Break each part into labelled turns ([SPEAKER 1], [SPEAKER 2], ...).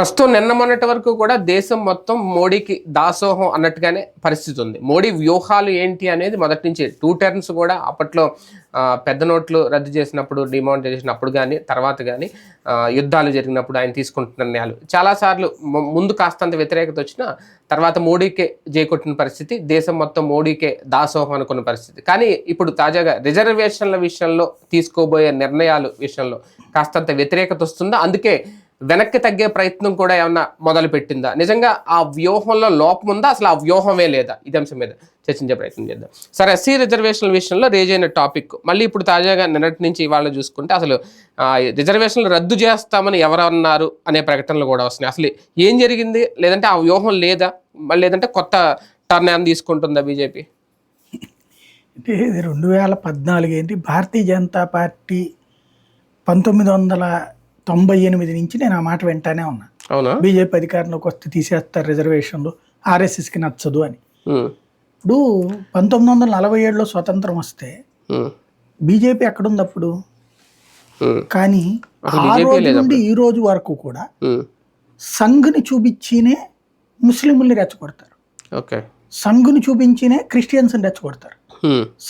[SPEAKER 1] ప్రస్తుతం నిన్న మొన్నటి వరకు కూడా దేశం మొత్తం మోడీకి దాసోహం అన్నట్టుగానే పరిస్థితి ఉంది. మోడీ వ్యూహాలు ఏంటి అనేది మొదటి నుంచి టూ టర్న్స్ కూడా అప్పట్లో పెద్ద నోట్లు రద్దు చేసినప్పుడు డిమానిటైజేషన్ అప్పుడు కానీ తర్వాత కానీ యుద్ధాలు జరిగినప్పుడు ఆయన తీసుకుంటున్న నిర్ణయాలు. చాలాసార్లు ముందు కాస్తంత వ్యతిరేకత వచ్చినా తర్వాత మోడీకే చేకొట్టిన పరిస్థితి దేశం మొత్తం మోడీకే దాసోహం అనుకున్న పరిస్థితి. కానీ ఇప్పుడు తాజాగా రిజర్వేషన్ల విషయంలో తీసుకోబోయే నిర్ణయాలు విషయంలో కాస్తంత వ్యతిరేకత వస్తుందా? అందుకే వెనక్కి తగ్గే ప్రయత్నం కూడా ఏమన్నా మొదలు పెట్టిందా నిజంగా ఆ వ్యూహంలో లోపం ఉందా? అసలు ఆ వ్యూహమే లేదా? ఇది అంశం మీద చర్చించే ప్రయత్నం చేద్దాం. సరే ఎస్సీ రిజర్వేషన్ల విషయంలో రేజ్ అయిన టాపిక్ మళ్ళీ ఇప్పుడు తాజాగా నిన్నటి నుంచి ఇవాళ చూసుకుంటే అసలు రిజర్వేషన్లు రద్దు చేస్తామని ఎవరు అన్నారు అనే ప్రకటనలు కూడా వస్తున్నాయి. అసలు ఏం జరిగింది? లేదంటే ఆ వ్యూహం లేదా? మళ్ళీ లేదంటే కొత్త టర్న్ ఏమైనా తీసుకుంటుందా బీజేపీ?
[SPEAKER 2] అంటే రెండు వేల పద్నాలుగు ఏంటి? భారతీయ జనతా పార్టీ పంతొమ్మిది వందల తొంభై ఎనిమిది నుంచి నేను ఆ మాట వింటానే ఉన్నా.
[SPEAKER 1] అవునా?
[SPEAKER 2] బీజేపీ అధికారంలోకి వస్తే తీసేస్తారు రిజర్వేషన్లు ఆర్ఎస్ఎస్కి నచ్చదు అని. ఇప్పుడు పంతొమ్మిది వందల నలభై ఏడులో స్వతంత్రం వస్తే బీజేపీ ఎక్కడుంది అప్పుడు? కానీ ఆ రోజు నుండి ఈ రోజు వరకు కూడా సంఘ్ని చూపించినే ముస్లింల్ని రెచ్చగొడతారు.
[SPEAKER 1] ఓకే.
[SPEAKER 2] సంఘ్ని చూపించినే క్రిస్టియన్స్ని రెచ్చగొడతారు.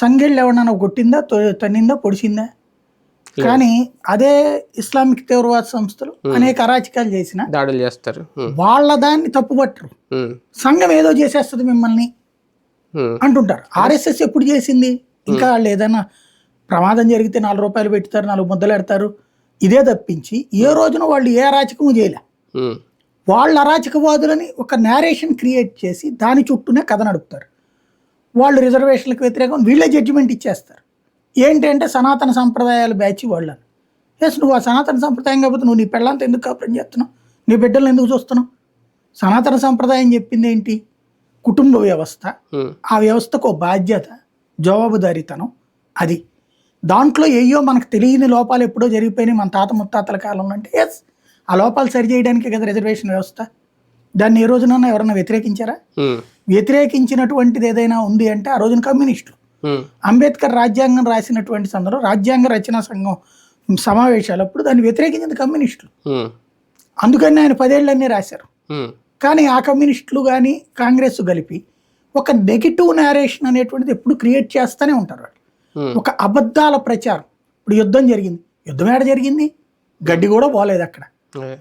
[SPEAKER 2] సంఘెళ్ళు ఎవడన్నా కొట్టిందా తన్నిందా పొడిచిందా? కానీ అదే ఇస్లామిక్ తీవ్రవాద సంస్థలు అనేక అరాచకాలు చేసిన
[SPEAKER 1] దాడులు చేస్తారు. ఉమ్,
[SPEAKER 2] వాళ్ళ దాన్ని తప్పుపట్టరు.
[SPEAKER 1] ఉమ్,
[SPEAKER 2] సంఘం ఏదో చేసేస్తుంది మిమ్మల్ని అంటుంటారు. ఆర్ఎస్ఎస్ ఎప్పుడు చేసింది? ఇంకా వాళ్ళు ఏదైనా ప్రమాదం జరిగితే నాలుగు రూపాయలు పెడతారు నాలుగు ముద్దలు పెడతారు. ఇదే తప్పించి ఏ రోజున వాళ్ళు ఏ అరాచకము చేయలే. వాళ్ళ అరాచకవాదులని ఒక నేరేషన్ క్రియేట్ చేసి దాని చుట్టూనే కథ నడుపుతారు. వాళ్ళు రిజర్వేషన్లకు వ్యతిరేకం వీళ్ళే జడ్జిమెంట్ ఇచ్చేస్తారు. ఏంటంటే సనాతన సంప్రదాయాల బ్యాచ్ వాళ్ళని. ఎస్ నువ్వు ఆ సనాతన సంప్రదాయం కాకపోతే నువ్వు నీ పెళ్ళంతా ఎందుకు కాపురం చేస్తున్నావు? నీ బిడ్డలను ఎందుకు చూస్తున్నావు? సనాతన సంప్రదాయం చెప్పింది ఏంటి? కుటుంబ వ్యవస్థ.
[SPEAKER 1] ఉమ్,
[SPEAKER 2] ఆ వ్యవస్థకు బాధ్యత జవాబుదారీతనం. అది. దాంట్లో ఏయో మనకు తెలియని లోపాలు ఎప్పుడో జరిగిపోయినాయి మన తాత ముత్తాతల కాలంలో అంటే. ఎస్ ఆ లోపాలు సరి చేయడానికే కదా రిజర్వేషన్ వ్యవస్థ. దాన్ని ఏ రోజునన్నా ఎవరన్నా వ్యతిరేకించారా?
[SPEAKER 1] ఉమ్,
[SPEAKER 2] వ్యతిరేకించినటువంటిది ఏదైనా ఉంది అంటే ఆ రోజున కమ్యూనిస్టులు. అంబేద్కర్ రాజ్యాంగం రాసినటువంటి సందర్భంలో రాజ్యాంగ రచనా సంఘం సమావేశాలప్పుడు దాన్ని వ్యతిరేకించింది కమ్యూనిస్టులు. అందుకని ఆయన పదేళ్ళన్నీ రాశారు. కానీ ఆ కమ్యూనిస్టులు కానీ కాంగ్రెస్ కలిపి ఒక నెగిటివ్ నేరేషన్ అనేటువంటిది ఎప్పుడు క్రియేట్ చేస్తూనే ఉంటారు వాళ్ళు. ఒక అబద్ధాల ప్రచారం. ఇప్పుడు యుద్ధం జరిగింది. యుద్ధం ఏడ జరిగింది? గడ్డి కూడా పోలేదు అక్కడ.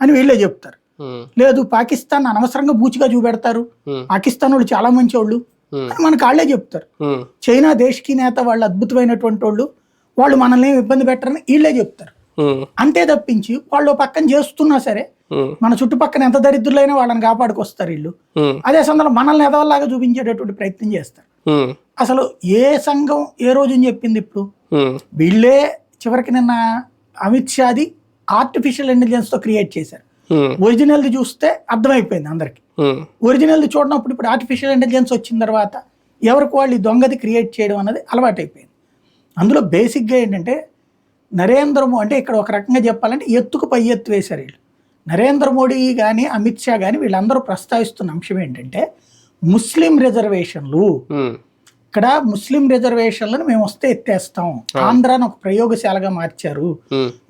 [SPEAKER 2] అని వీళ్ళే చెప్తారు. లేదు పాకిస్తాన్ అనవసరంగా బూచిగా చూపెడతారు. పాకిస్తాన్ వాళ్ళు చాలా మంచి వాళ్ళు మనకు వాళ్ళే చెప్తారు. చైనా దేశకి నేత వాళ్ళు అద్భుతమైనటువంటి వాళ్ళు వాళ్ళు మనల్ని ఇబ్బంది పెట్టరని వీళ్ళే చెప్తారు. అంతే తప్పించి వాళ్ళు పక్కన చేస్తున్నా సరే మన చుట్టుపక్కల ఎంత దరిద్రులైనా వాళ్ళని కాపాడుకొస్తారు వీళ్ళు. అదే సందర్భంలో మనల్ని ఎదవల్లాగా చూపించేటటువంటి ప్రయత్నం చేస్తారు. అసలు ఏ సంఘం ఏ రోజు చెప్పింది ఇప్పుడు? వీళ్ళే చివరికి నిన్న అమిత్ షాది ఆర్టిఫిషియల్ ఇంటెలిజెన్స్తో క్రియేట్ చేశారు. ఒరిజినల్ది చూస్తే అర్థమైపోయింది అందరికి.
[SPEAKER 1] ఉమ్,
[SPEAKER 2] ఒరిజినల్ది చూడనప్పుడు ఇప్పుడు ఆర్టిఫిషియల్ ఇంటెలిజెన్స్ వచ్చిన తర్వాత ఎవరికి వాళ్ళు ఈ దొంగది క్రియేట్ చేయడం అన్నది అలవాటైపోయింది. అందులో బేసిక్గా ఏంటంటే నరేంద్ర మోడీ అంటే ఇక్కడ ఒక రకంగా చెప్పాలంటే ఎత్తుకు పై ఎత్తు వేశారు వీళ్ళు. నరేంద్ర మోడీ కానీ అమిత్ షా కానీ వీళ్ళందరూ ప్రస్తావిస్తున్న అంశం ఏంటంటే ముస్లిం రిజర్వేషన్లు
[SPEAKER 1] ఉమ్,
[SPEAKER 2] ఇక్కడ ముస్లిం రిజర్వేషన్లను మేము వస్తే ఎత్తేస్తాం. ఆంధ్రాను ఒక ప్రయోగశాలగా మార్చారు.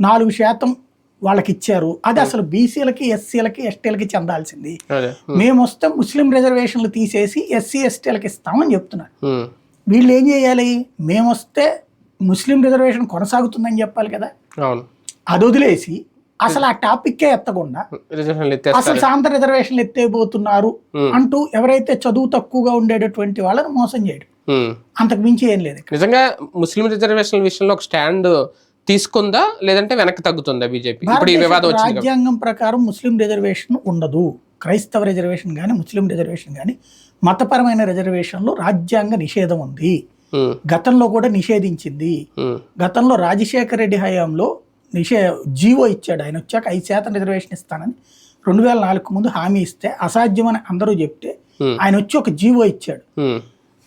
[SPEAKER 2] నాలుగు శాతం వాళ్ళకి ఇచ్చారు అది అసలు బీసీలకి ఎస్సీలకి ఎస్టీలకి చెందాల్సింది.
[SPEAKER 1] అదే,
[SPEAKER 2] మేము వస్తే ముస్లిం రిజర్వేషన్లు తీసేసి ఎస్సీ ఎస్టీలకి ఇస్తామని చెప్తున్నారు.
[SPEAKER 1] ఉమ్,
[SPEAKER 2] వీళ్ళు ఏం చేయాలి? మేము వస్తే ముస్లిం రిజర్వేషన్ కొనసాగుతుందని చెప్పాలి కదా? అది వదిలేసి అసలు ఆ టాపిక్కే ఎత్తకుండా అసలు సాంత రిజర్వేషన్లు ఎత్తేయబోతున్నారు
[SPEAKER 1] ఉమ్,
[SPEAKER 2] అంటూ ఎవరైతే చదువు తక్కువగా ఉండేటటువంటి వాళ్ళని మోసం చేయడం. అంతకు మించి ఏం లేదు.
[SPEAKER 1] నిజంగా ముస్లిం రిజర్వేషన్ల విషయంలో ఒక స్టాండ్ తీసుకుందా లేదంటే వెనక్కి తగ్గుతుందా బీజేపీ? ఇప్పుడు ఈ వివాదం
[SPEAKER 2] భారతదేశ
[SPEAKER 1] వచ్చింది కాబట్టి.
[SPEAKER 2] రాజ్యాంగం ప్రకారం ముస్లిం రిజర్వేషన్ ఉండదు. క్రైస్తవ రిజర్వేషన్ కానీ ముస్లిం రిజర్వేషన్ కానీ మతపరమైన రిజర్వేషన్లో రాజ్యాంగ నిషేధం ఉంది. గతంలో కూడా నిషేధించింది. గతంలో రాజశేఖర రెడ్డి హయాంలో నిషే జీవో ఇచ్చాడు ఆయన. వచ్చాక ఐదు శాతం రిజర్వేషన్ ఇస్తానని రెండు వేల నాలుగు ముందు హామీ ఇస్తే అసాధ్యమని అందరూ చెప్తే ఆయన వచ్చి ఒక జీవో ఇచ్చాడు.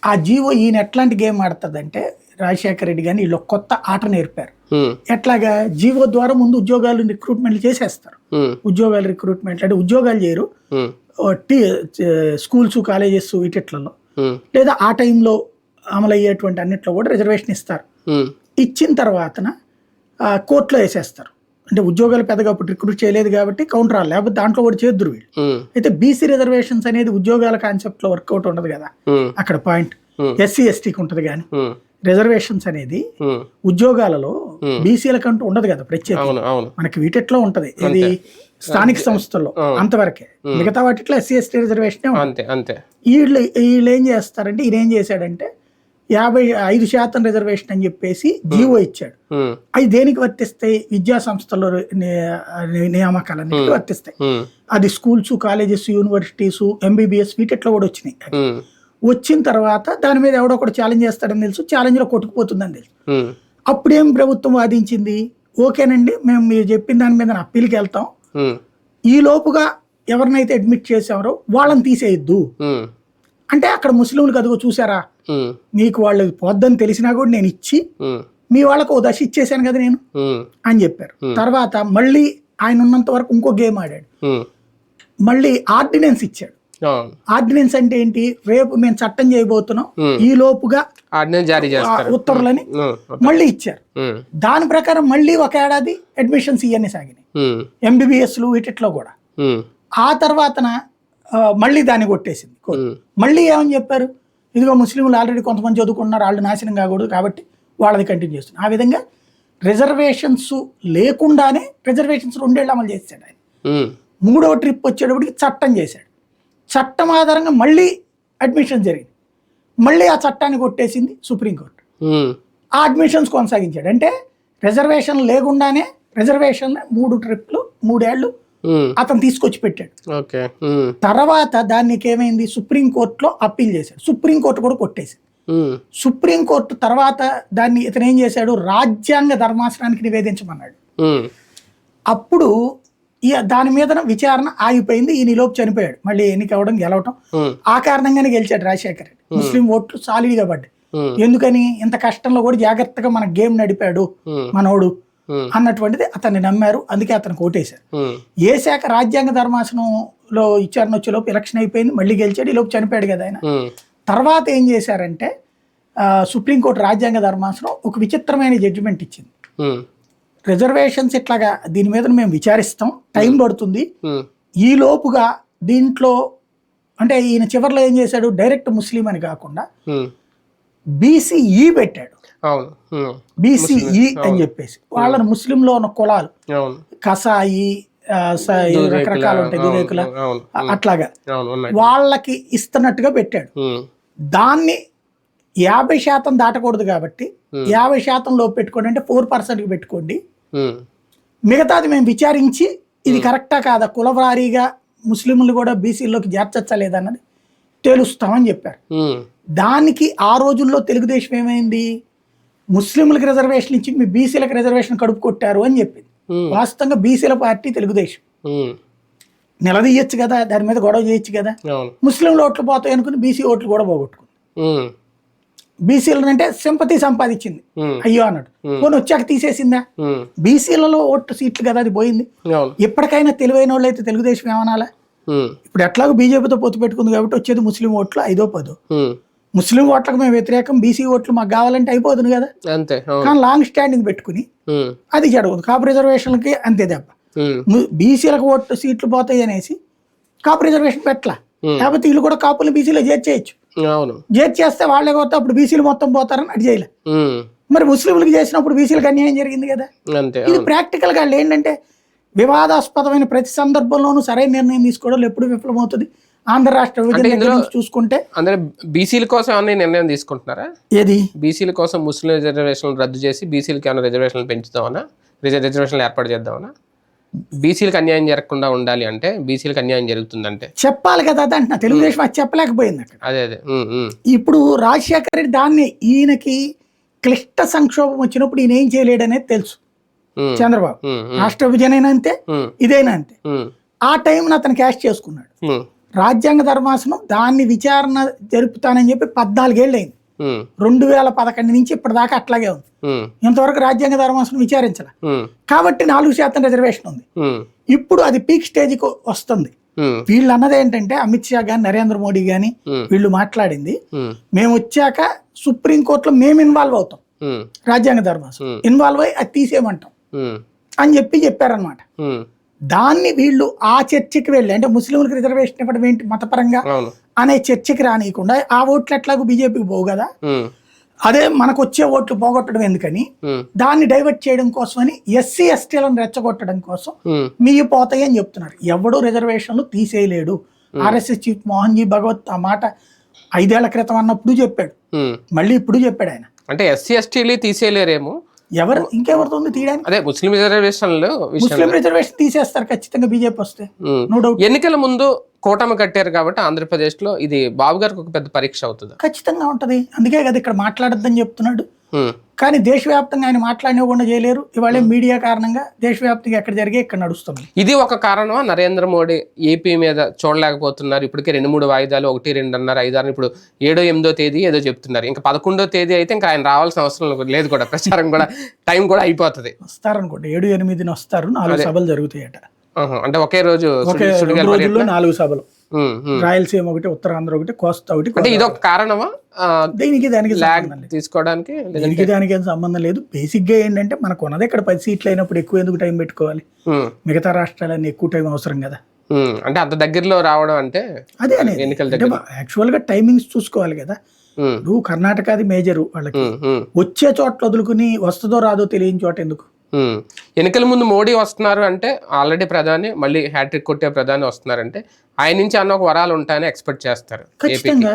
[SPEAKER 2] ఆ జీవో ఈయన ఎట్లాంటి గేమ్ ఆడుతుందంటే రాజశేఖర రెడ్డి కానీ వీళ్ళు కొత్త ఆట నేర్పారు. ఎట్లాగా జీవో ద్వారా ముందు ఉద్యోగాలు రిక్రూట్మెంట్లు చేసేస్తారు. ఉద్యోగాలు రిక్రూట్మెంట్ అంటే ఉద్యోగాలు చేయరు. టీ స్కూల్స్ కాలేజెస్ వీటిట్లలో. లేదా ఆ టైంలో అమలు అయ్యేటువంటి అన్నిట్లో కూడా రిజర్వేషన్ ఇస్తారు. ఇచ్చిన తర్వాతన ఆ, కోర్టులో వేసేస్తారు. అంటే ఉద్యోగాలు పెద్దగా అప్పుడు రిక్రూట్ చేయలేదు కాబట్టి కౌంటర్ రాలి లేకపోతే దాంట్లో కూడా చేద్దరు వీళ్ళు. అయితే బీసీ రిజర్వేషన్స్ అనేది ఉద్యోగాల కాన్సెప్ట్లో వర్కౌట్ ఉండదు కదా. అక్కడ పాయింట్. ఎస్సీ ఎస్టీకి ఉంటుంది కానీ. రిజర్వేషన్స్ అనేది. ఉద్యోగాలలో. బీసీలకంటూ ఉండదు కదా ప్రత్యేక. మనకి వీటిట్లో ఉంటది. ఇది స్థానిక సంస్థల్లో. అంతవరకే. మిగతా వాటిట్లో ఎస్సీ ఎస్టీ రిజర్వేషన్
[SPEAKER 1] అంతే అంతే.
[SPEAKER 2] వీళ్ళు వీళ్ళు ఏం చేస్తారంటే ఈయన ఏం చేశాడంటే యాభై ఐదు శాతం రిజర్వేషన్ అని చెప్పేసి జీవో ఇచ్చాడు. అవి దేనికి వర్తిస్తాయి? విద్యా సంస్థల్లో నియామకాలన్నిటికీ వర్తిస్తాయి. అది స్కూల్స్ కాలేజెస్ యూనివర్సిటీస్ ఎంబీబీఎస్ వీటిట్లో కూడా వచ్చినాయి. వచ్చిన తర్వాత దాని మీద ఎవడో ఒకటి ఛాలెంజ్ చేస్తాడని తెలుసు ఛాలెంజ్లో కొట్టుకుపోతుందని తెలుసు. అప్పుడేం ప్రభుత్వం వాదించింది? ఓకేనండి మేము మీరు చెప్పిన దాని మీద అప్పీల్కి వెళ్తాం. ఈ లోపుగా ఎవరినైతే అడ్మిట్ చేసారో వాళ్ళని తీసేయద్దు. అంటే అక్కడ ముస్లింలకు అదిగో చూసారా? మీకు వాళ్ళు పొద్దని తెలిసినా కూడా నేను ఇచ్చి మీ వాళ్ళకు ఓ దశ ఇచ్చేసాను కదా నేను? అని చెప్పారు. తర్వాత మళ్ళీ ఆయన ఉన్నంత వరకు ఇంకో గేమ్ ఆడాడు. మళ్ళీ ఆర్డినెన్స్ ఇచ్చాడు. ఆర్డినెన్స్ అంటే ఏంటి? రేపు మేము చట్టం చేయబోతున్నాం. ఈ లోపుగా
[SPEAKER 1] జారీ
[SPEAKER 2] ఉత్తర్వులని మళ్ళీ ఇచ్చారు. దాని ప్రకారం మళ్ళీ ఒక ఏడాది అడ్మిషన్స్ ఇవన్నీ సాగినాయి. ఎంబీబీఎస్లు వీటిట్లో కూడా. ఆ తర్వాతన మళ్ళీ దాన్ని కొట్టేసింది. మళ్ళీ ఏమని చెప్పారు? ఇదిగో ముస్లింలు ఆల్రెడీ కొంతమంది చదువుకున్నారు వాళ్ళు నాశనం కాకూడదు కాబట్టి వాళ్ళది కంటిన్యూ చేస్తున్నారు. ఆ విధంగా రిజర్వేషన్స్ లేకుండానే రిజర్వేషన్స్ రెండేళ్ళు అమలు చేశాడు ఆయన. మూడవ ట్రిప్ వచ్చేటప్పటికి చట్టం చేశాడు. చట్టం ఆధారంగా మళ్ళీ అడ్మిషన్ జరిగింది. మళ్ళీ ఆ చట్టాన్ని కొట్టేసింది సుప్రీంకోర్టు. ఆ అడ్మిషన్స్ కొనసాగించాడు. అంటే రిజర్వేషన్ లేకుండానే రిజర్వేషన్ మూడు ట్రిప్లు మూడేళ్ళు
[SPEAKER 1] ఉమ్,
[SPEAKER 2] అతను తీసుకొచ్చి పెట్టాడు. తర్వాత దానికి ఏమైంది? సుప్రీంకోర్టులో అప్పీల్ చేశాడు. సుప్రీంకోర్టు కూడా కొట్టేసింది. సుప్రీంకోర్టు తర్వాత దాన్ని ఇతను ఏం చేశాడు? రాజ్యాంగ ధర్మాసనానికి నివేదించమన్నాడు. అప్పుడు ఈ దాని మీద విచారణ ఆగిపోయింది. ఈ నిలోపు చనిపోయాడు. మళ్ళీ ఎన్నిక అవ్వడం గెలవటం ఆ కారణంగానే గెలిచాడు రాజశేఖర్ రెడ్డి. ముస్లిం ఓట్లు సాలిడ్గా పడ్డాయి. ఎందుకని? ఇంత కష్టంలో కూడా జాగ్రత్తగా మన గేమ్ నడిపాడు మనోడు అన్నటువంటిది అతన్ని నమ్మారు. అందుకే అతను ఓటేశారు ఏ శాఖ రాజ్యాంగ ధర్మాసనంలో విచారణ వచ్చేలోపు ఎలక్షన్ అయిపోయింది. మళ్ళీ గెలిచాడు. ఈ లోపు చనిపోయాడు కదా ఆయన. తర్వాత ఏం చేశారంటే సుప్రీంకోర్టు రాజ్యాంగ ధర్మాసనం ఒక విచిత్రమైన జడ్జిమెంట్ ఇచ్చింది. రిజర్వేషన్స్ ఇట్లాగా దీని మీద మేము విచారిస్తాం. టైం పడుతుంది. ఈ లోపుగా దీంట్లో అంటే ఈయన చివరిలో ఏం చేశాడు? డైరెక్ట్ ముస్లిం అని కాకుండా బీసీఈ పెట్టాడు. బీసీఈ అని చెప్పేసి. వాళ్ళని ముస్లింలో ఉన్న కులాలు. కసాయి రకరకాలు ఉంటాయి
[SPEAKER 1] అవును
[SPEAKER 2] అట్లాగా వాళ్ళకి ఇస్తున్నట్టుగా పెట్టాడు. దాన్ని యాభై శాతం దాటకూడదు కాబట్టి యాభై శాతం లోపు పెట్టుకోండి అంటే ఫోర్ పర్సెంట్కి పెట్టుకోండి. మిగతాది మేము విచారించి ఇది కరెక్టా కాదా కులవారీగా ముస్లింలు కూడా బీసీలోకి చేర్చచ్చా లేదన్నది తేలుస్తామని చెప్పారు. దానికి ఆ రోజుల్లో తెలుగుదేశం ఏమైంది? ముస్లింలకు రిజర్వేషన్ ఇచ్చి మీ బీసీలకు రిజర్వేషన్ కడుపు కొట్టారు అని చెప్పింది. వాస్తవంగా బీసీల పార్టీ తెలుగుదేశం. నిలదీయచ్చు కదా దాని మీద గొడవ చేయొచ్చు కదా. ముస్లింలు ఓట్లు పోతాయి అనుకుని బీసీ ఓట్లు కూడా పోగొట్టుకుంది.
[SPEAKER 1] ఉమ్,
[SPEAKER 2] బీసీలు అంటే సింపతి సంపాదించింది. అయ్యో అన్నాడు. పోనీ వచ్చాక తీసేసిందా? బీసీలలో ఓట్లు సీట్లు కదా అది పోయింది.
[SPEAKER 1] అవును.
[SPEAKER 2] ఇప్పటికైనా తెలివైన వాళ్ళు అయితే తెలుగుదేశం ఏమనాలా? ఇప్పుడు ఎట్లాగో బీజేపీతో పొత్తు పెట్టుకుంది కాబట్టి వచ్చేది ముస్లిం ఓట్లు ఐదో పదో. ముస్లిం ఓట్లకు మేము వ్యతిరేకం బీసీ ఓట్లు మాకు కావాలంటే అయిపోతుంది కదా.
[SPEAKER 1] అంతే
[SPEAKER 2] కానీ లాంగ్ స్టాండింగ్ పెట్టుకుని అది జరగదు. కాపు రిజర్వేషన్లకి అంతే దెబ్బ. బీసీలకు ఓట్లు సీట్లు పోతాయి అనేసి కాపు రిజర్వేషన్ పెట్టలా. లేకపోతే వీళ్ళు కూడా కాపులు బీసీలో చేర్చేయచ్చు.
[SPEAKER 1] అవును.
[SPEAKER 2] చేర్చేస్తే వాళ్ళే పోతే అప్పుడు బీసీలు మొత్తం పోతారని అది చేయలే. మరి ముస్లింలకు చేసినప్పుడు బీసీలకు అన్యాయం జరిగింది కదా.
[SPEAKER 1] అంతే
[SPEAKER 2] ఇది
[SPEAKER 1] అవును.
[SPEAKER 2] ప్రాక్టికల్గా వాళ్ళు ఏంటంటే వివాదాస్పదమైన ప్రతి సందర్భంలోనూ సరైన నిర్ణయం తీసుకోవడం ఎప్పుడు విఫలమవుతుంది. ఆంధ్ర రాష్ట్ర విభజన చూసుకుంటే
[SPEAKER 1] అందరూ బీసీల కోసం ఏమైనా నిర్ణయం తీసుకుంటున్నారా?
[SPEAKER 2] ఏది?
[SPEAKER 1] బీసీల కోసం ముస్లిం రిజర్వేషన్లు రద్దు చేసి బీసీలకి ఏమైనా రిజర్వేషన్లు పెంచుతామనా? రిజర్ రిజర్వేషన్లు ఏర్పాటు చేద్దామనా? బీసీలకు అన్యాయం జరగకుండా ఉండాలి అంటే బీసీలకు అన్యాయం జరుగుతుందంటే.
[SPEAKER 2] చెప్పాలి కదా అది అంటున్నా. తెలుగుదేశం అది చెప్పలేకపోయింది అక్కడ.
[SPEAKER 1] అదే అదే.
[SPEAKER 2] ఇప్పుడు రాజశేఖర రెడ్డి దాన్ని ఈయనకి క్లిష్ట సంక్షోభం వచ్చినప్పుడు ఈయన ఏం చేయలేడనేది తెలుసు. చంద్రబాబు. రాష్ట్ర విభజన అంతే ఇదైనా అంతే. ఆ టైంని అతను క్యాష్ చేసుకున్నాడు. రాజ్యాంగ ధర్మాసనం దాన్ని విచారణ జరుపుతానని చెప్పి పద్నాలుగేళ్ళు అయింది రెండు వేల పదకొండు నుంచి ఇప్పటిదాకా అట్లాగే ఉంది. ఇంతవరకు రాజ్యాంగ ధర్మాసనం విచారించాల. కాబట్టి నాలుగు శాతం రిజర్వేషన్ ఉంది. ఇప్పుడు అది పీక్ స్టేజ్కి వస్తుంది. వీళ్ళు అన్నది ఏంటంటే అమిత్ షా కానీ నరేంద్ర మోడీ
[SPEAKER 1] ఉమ్,
[SPEAKER 2] వీళ్ళు మాట్లాడింది. మేము వచ్చాక సుప్రీంకోర్టులో మేము ఇన్వాల్వ్ అవుతాం. రాజ్యాంగ ధర్మాసనం. ఇన్వాల్వ్ అయ్యి అది తీసేయమంటాం. అని చెప్పి చెప్పారనమాట దాన్ని వీళ్ళు ఆ చర్చకి వెళ్ళి అంటే ముస్లింలకు రిజర్వేషన్ ఇవ్వడం ఏంటి మతపరంగా? అనే చర్చకి రానియకుండా ఆ ఓట్లు ఎట్లాగో బీజేపీకి పోవు కదా. అదే మనకు వచ్చే ఓట్లు పోగొట్టడం ఎందుకని? దాన్ని డైవర్ట్ చేయడం కోసమని ఎస్సీ ఎస్టీలను రెచ్చగొట్టడం కోసం మీవి పోతాయి అని చెప్తున్నారు. ఎవడు రిజర్వేషన్లు తీసేయలేడు. ఆర్ఎస్ఎస్ చీఫ్ మోహన్ జీ భగవత్ ఆ మాట ఐదేళ్ళ క్రితం అన్నప్పుడు చెప్పాడు. మళ్ళీ ఇప్పుడు చెప్పాడు ఆయన.
[SPEAKER 1] అంటే ఎస్సీ ఎస్టీలు తీసేయలేరేమో?
[SPEAKER 2] ఎవరు? ఇంకెవరితో ఉంది తీయడానికి?
[SPEAKER 1] అదే ముస్లిం రిజర్వేషన్లు
[SPEAKER 2] ముస్లిం రిజర్వేషన్ తీసేస్తారు ఖచ్చితంగా బీజేపీ వస్తే. నో డౌట్
[SPEAKER 1] ఎన్నికల ముందు కూటమి కట్టారు కాబట్టి ఆంధ్రప్రదేశ్లో ఇది బాబు గారికి ఒక పెద్ద పరీక్ష అవుతుంది.
[SPEAKER 2] ఖచ్చితంగా ఉంటది. అందుకే కదా ఇక్కడ మాట్లాడొద్దని చెప్తున్నాడు. కానీ దేశవ్యాప్తంగా ఆయన మాట్లాడినవ్వకుండా చేయలేరు. ఇవాళ మీడియా కారణంగా దేశవ్యాప్తంగా ఎక్కడ జరిగే ఇక్కడ నడుస్తుంది.
[SPEAKER 1] ఇది ఒక కారణమా? నరేంద్ర మోడీ ఏపీ మీద చూడలేకపోతున్నారు. ఇప్పటికే రెండు మూడు వాయిదాలు ఒకటి రెండున్నర ఐదారు ఇప్పుడు ఏడో ఎనిమిదో తేదీ ఏదో చెప్తున్నారు. ఇంకా పదకొండో తేదీ అయితే ఇంకా ఆయన రావాల్సిన అవసరం లేదు కూడా ప్రచారం కూడా టైం కూడా అయిపోతుంది.
[SPEAKER 2] వస్తారనుకోండి. ఏడు ఎనిమిదిని వస్తారు. నాలుగు సభలు జరుగుతాయట.
[SPEAKER 1] అంటే ఒకే రోజు
[SPEAKER 2] ఒకే? రోజుల్లో నాలుగు సభలు. రాయలసీమ ఒకటి ఉత్తరాంధ్ర ఒకటి కోస్తా ఒకటి
[SPEAKER 1] అంటే ఇదొక కారణమా?
[SPEAKER 2] దీనికి దానికి
[SPEAKER 1] ల్యాగ్
[SPEAKER 2] సంబంధం లేదు.
[SPEAKER 1] తీసుకోవడానికి
[SPEAKER 2] దీనికి దానికి ఏం సంబంధం లేదు. బేసిక్గా ఏంటంటే మనకు ఉన్నది ఇక్కడ పది సీట్లు అయినప్పుడు ఎక్కువ ఎందుకు టైం పెట్టుకోవాలి? మిగతా రాష్ట్రాలన్నీ ఎక్కువ టైం అవసరం కదా.
[SPEAKER 1] అంటే అంత దగ్గరలో రావడం అంటే
[SPEAKER 2] అదే అనేది
[SPEAKER 1] ఎన్నికల
[SPEAKER 2] యాక్చువల్గా టైమింగ్స్ చూసుకోవాలి కదా.
[SPEAKER 1] ఉమ్,
[SPEAKER 2] ఇప్పుడు కర్ణాటకది మేజర్ వాళ్ళకి. వచ్చే చోట్ల వదులుకుని వస్తుందో రాదో తెలియని చోట ఎందుకు.
[SPEAKER 1] ఎన్నికల ముందు మోడీ వస్తున్నారు అంటే ఆల్రెడీ ప్రధాని మళ్ళీ హ్యాట్రిక్ కొట్టే ప్రధాని వస్తున్నారంటే ఆయన నుంచి అన్న ఒక వరాలు ఉంటాయని ఎక్స్పెక్ట్ చేస్తారు
[SPEAKER 2] ఖచ్చితంగా.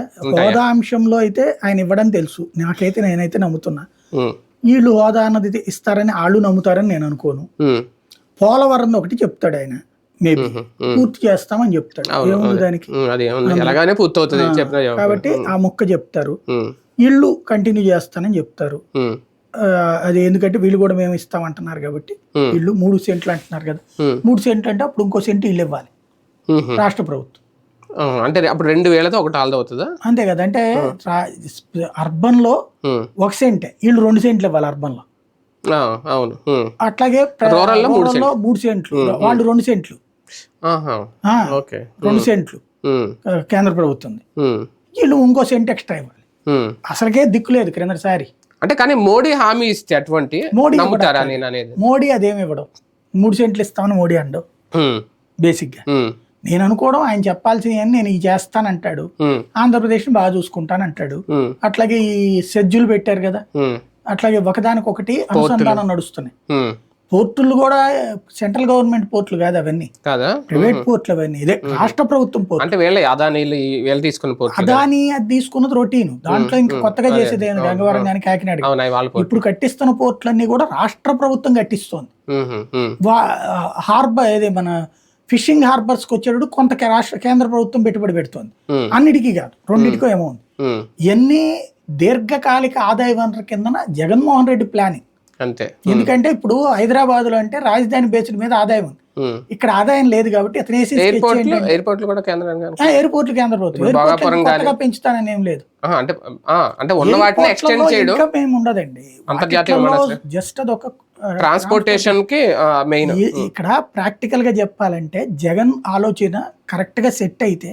[SPEAKER 2] హోదా అంశంలో అయితే ఆయన ఇవ్వడం తెలుసు. నాకైతే నేనైతే నమ్ముతున్నా. వీళ్ళు హోదా అన్నది ఇస్తారని వాళ్ళు నమ్ముతారని నేను అనుకోను. పోలవరం ఒకటి చెప్తాడు ఆయన. మేబీ. పూర్తి చేస్తామని చెప్తాడు. ఏముంది దానికి. కాబట్టి ఆ మొక్క చెప్తారు. ఇల్లు కంటిన్యూ చేస్తానని చెప్తారు. అది ఎందుకంటే వీళ్ళు కూడా మేము ఇస్తామంటున్నారు కాబట్టి
[SPEAKER 1] Hmm.
[SPEAKER 2] ఇల్లు మూడు సెంట్లు అంటున్నారు కదా.
[SPEAKER 1] ఉమ్,
[SPEAKER 2] మూడు సెంట్లు అంటే అప్పుడు ఇంకో సెంటు ఇల్లు ఇవ్వాలి.
[SPEAKER 1] ఉమ్.
[SPEAKER 2] రాష్ట్ర ప్రభుత్వం.
[SPEAKER 1] అంటే అప్పుడు రెండు వేలతో ఒకటి ఆల్ది అవుతుందా?
[SPEAKER 2] అంతే కదా అంటే
[SPEAKER 1] అర్బన్లో
[SPEAKER 2] ఒక సెంటే వీళ్ళు రెండు సెంట్లు ఇవ్వాలి
[SPEAKER 1] అర్బన్లో అవును.
[SPEAKER 2] అట్లాగే
[SPEAKER 1] మూడు
[SPEAKER 2] సెంట్లు. వాళ్ళు రెండు సెంట్లు. రెండు సెంట్లు. కేంద్ర ప్రభుత్వం వీళ్ళు ఇంకో సెంట్ ఎక్స్ట్రా ఇవ్వాలి. అసలుకే దిక్కు లేదు క్రిందసారి
[SPEAKER 1] అంటే కానీ మోడీ హామీ ఇస్తే అటువంటి
[SPEAKER 2] మోడీ
[SPEAKER 1] నమ్ముతారా నేను అనేది
[SPEAKER 2] మోడీ అదేమి ఇవ్వడం. మూడు సెంట్లు ఇస్తామని మోడీ అండవు
[SPEAKER 1] ఉమ్,
[SPEAKER 2] బేసిక్గా.
[SPEAKER 1] ఉమ్,
[SPEAKER 2] నేను అనుకోవడం ఆయన చెప్పాల్సింది అని నేను ఇది చేస్తానంటాడు.
[SPEAKER 1] ఉమ్,
[SPEAKER 2] ఆంధ్రప్రదేశ్ని బాగా చూసుకుంటానంటాడు. అట్లాగే ఈ షెడ్యూల్ పెట్టారు కదా. అట్లాగే ఒకదానికొకటి అనుసంధానం నడుస్తున్నాయి. పోర్టులు కూడా సెంట్రల్ గవర్నమెంట్ పోర్టులు కాదు అవన్నీ.
[SPEAKER 1] కాదా?
[SPEAKER 2] ప్రైవేట్ పోర్టులు అవన్నీ. ఇదే రాష్ట్ర ప్రభుత్వం పోర్టు.
[SPEAKER 1] అంటే వీళ్ళ అదానీలు ఈ- వీళ్ళు తీసుకున్న పోర్టు
[SPEAKER 2] అదాని అది తీసుకున్నది రొటీన్. దాంట్లో ఇంకా కొత్తగా చేసేది గంగవరం కానీ కాకినాడ ఇప్పుడు కట్టిస్తున్న పోర్టులన్నీ కూడా రాష్ట్ర ప్రభుత్వం కట్టిస్తోంది. హార్బర్ ఏదే మన ఫిషింగ్ హార్బర్స్కి వచ్చేటప్పుడు కొంత కే- రాష్ట్ర కేంద్ర ప్రభుత్వం పెట్టుబడి పెడుతోంది. అన్నిటికీ కాదు. రెండింటికో
[SPEAKER 1] ఉమ్,
[SPEAKER 2] ఇవన్నీ దీర్ఘకాలిక ఆదాయ వనరుల కిందన జగన్మోహన్ రెడ్డి ప్లానింగ్
[SPEAKER 1] అంతే.
[SPEAKER 2] ఎందుకంటే ఇప్పుడు హైదరాబాద్లో అంటే రాజధాని బేస్డ్ మీద ఆదాయం ఉంది. ఇక్కడ ఆదాయం లేదు కాబట్టి అతను వేసే
[SPEAKER 1] ఎయిర్పోర్ట్లు కూడా కేంద్రంగా
[SPEAKER 2] ఆ, ఎయిర్పోర్ట్లు కేంద్ర ప్రభుత్వం. పెంచుతానని ఏం లేదు.
[SPEAKER 1] అంటే అంటే ఉన్న వాటిని ఎక్స్టెండ్ చేయడం
[SPEAKER 2] ఏమి ఉండదండి.
[SPEAKER 1] అంతర్జాతీయ
[SPEAKER 2] జస్ట్ అదొక
[SPEAKER 1] ట్రాన్స్పోర్టేషన్కి మెయిన్
[SPEAKER 2] ఇక్కడ ప్రాక్టికల్గా చెప్పాలంటే జగన్ ఆలోచన కరెక్ట్గా సెట్ అయితే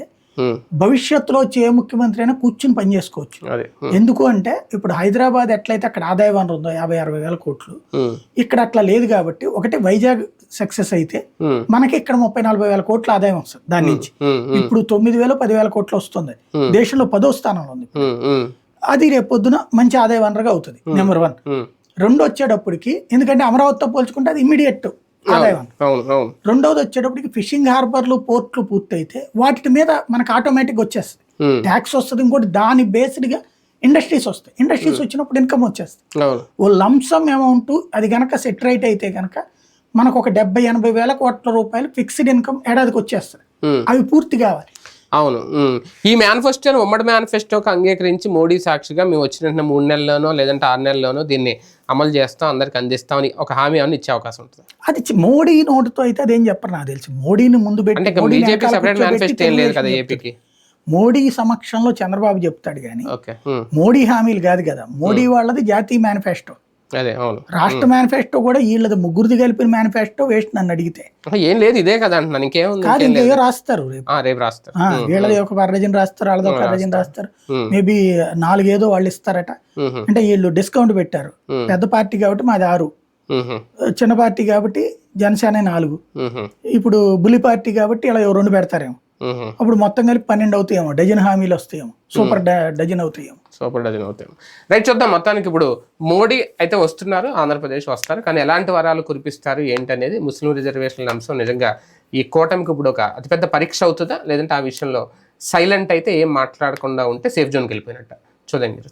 [SPEAKER 2] భవిష్యత్తులో వచ్చే ఏ ముఖ్యమంత్రి అయినా కూర్చుని పని చేసుకోవచ్చు. ఎందుకు అంటే ఇప్పుడు హైదరాబాద్ ఎట్లయితే అక్కడ ఆదాయ వనరు ఉందో యాభై అరవై వేల కోట్లు ఇక్కడ అట్లా లేదు కాబట్టి ఒకటి వైజాగ్ సక్సెస్ అయితే మనకి ఇక్కడ ముప్పై నలభై వేల కోట్ల ఆదాయం వస్తుంది దాని నుంచి. ఇప్పుడు తొమ్మిది వేలు పదివేల కోట్లు వస్తుంది. దేశంలో పదో స్థానంలో ఉంది. అది రేపు పొద్దున మంచి ఆదాయ వనరుగా అవుతుంది నెంబర్ వన్. రెండు వచ్చేటప్పటికి ఎందుకంటే అమరావతితో పోల్చుకుంటే అది ఇమీడియట్ ఆదాయ రెండవది వచ్చేటప్పటికి ఫిషింగ్ హార్బర్లు పోర్ట్లు పూర్తయితే వాటి మీద మనకు ఆటోమేటిక్ వచ్చేస్తుంది. ట్యాక్స్ వస్తుంది ఇంకోటి దాని బేస్డ్గా ఇండస్ట్రీస్ వస్తాయి. ఇండస్ట్రీస్ వచ్చినప్పుడు ఇన్కమ్ వచ్చేస్తుంది. ఓ లంసమ్ అమౌంట్ అది గనక సెట్ రైట్ అయితే గనక మనకు ఒక డెబ్బై ఎనభై వేల కోట్ల రూపాయలు ఫిక్స్డ్ ఇన్కమ్ ఏడాదికి వచ్చేస్తుంది. అవి పూర్తి కావాలి.
[SPEAKER 1] అవును. ఈ మేనిఫెస్టోని ఉమ్మడి మేనిఫెస్టోకి అంగీకరించి మోడీ సాక్షిగా మేము వచ్చిన వెంటనే మూడు నెలల్లోనో లేదంటే ఆరు నెలల్లోనో దీన్ని అమలు చేస్తాం అందరికి అందిస్తామని ఒక హామీ అని ఇచ్చే అవకాశం ఉంటుంది
[SPEAKER 2] అది చి- మోడీ నోటుతో అయితే అదేం చెప్పరు నాకు తెలిసి మోడీని ముందు
[SPEAKER 1] అంటే
[SPEAKER 2] పెట్టి
[SPEAKER 1] ఇంకా
[SPEAKER 2] మోడీని
[SPEAKER 1] బీజేపీ
[SPEAKER 2] వెనకాల
[SPEAKER 1] సెపరేట్
[SPEAKER 2] కూర్చోబెట్టి
[SPEAKER 1] మేనిఫెస్టో ఏం లేదు కదా
[SPEAKER 2] తెలుగుదేశం
[SPEAKER 1] ఏపీకి.
[SPEAKER 2] మోడీ సమక్షంలో చంద్రబాబు చెప్తాడు కానీ
[SPEAKER 1] ఓకే ఉమ్.
[SPEAKER 2] మోడీ హామీలు కాదు కదా మోడీ వాళ్ళది జాతీయ మేనిఫెస్టో
[SPEAKER 1] అదే అవును.
[SPEAKER 2] రాష్ట్ర మేనిఫెస్టో కూడా వీళ్ళది ముగ్గురిది కలిపిన మేనిఫెస్టో వేస్ట్ నన్ను అడిగితే.
[SPEAKER 1] ఏం లేదు ఇదే కదా అంటున్నాను ఇంకేముంది
[SPEAKER 2] కాదు ఇంకేదో రాస్తారు రేపు.
[SPEAKER 1] రాస్తారు.
[SPEAKER 2] వీళ్ళది ఒక అర్రజన్ రాస్తారు వాళ్ళది ఒక అర్రజన్ రాస్తారు. మేబీ నాలుగేదో వాళ్ళు ఇస్తారట. అంటే వీళ్ళు డిస్కౌంట్ పెట్టారు. పెద్ద పార్టీ కాబట్టి మాది ఆరు. చిన్న పార్టీ కాబట్టి జనసేన నాలుగు. ఇప్పుడు బులి పార్టీ కాబట్టి ఇలా రెండు పెడతారేమో. అప్పుడు మొత్తం కలిపి పన్నెండు అవుతాయేమో డజన్ హామీలు వస్తాయేమో. సూపర్ డజన్ అవుతాయేమో.
[SPEAKER 1] సూపర్ డజన్ అవుతాయి రైట్ చూద్దాం. మొత్తానికి ఇప్పుడు మోడీ అయితే వస్తున్నారు ఆంధ్రప్రదేశ్ వస్తారు కానీ ఎలాంటి వరాలు కురిపిస్తారు ఏంటనేది ముస్లిం రిజర్వేషన్ల అంశం నిజంగా ఈ కూటమికి ఇప్పుడు ఒక అతిపెద్ద పరీక్ష అవుతుందా? లేదంటే ఆ విషయంలో సైలెంట్ అయితే ఏం మాట్లాడకుండా ఉంటే సేఫ్ జోన్కి వెళ్ళిపోయినట్ట. చూడండి మీరు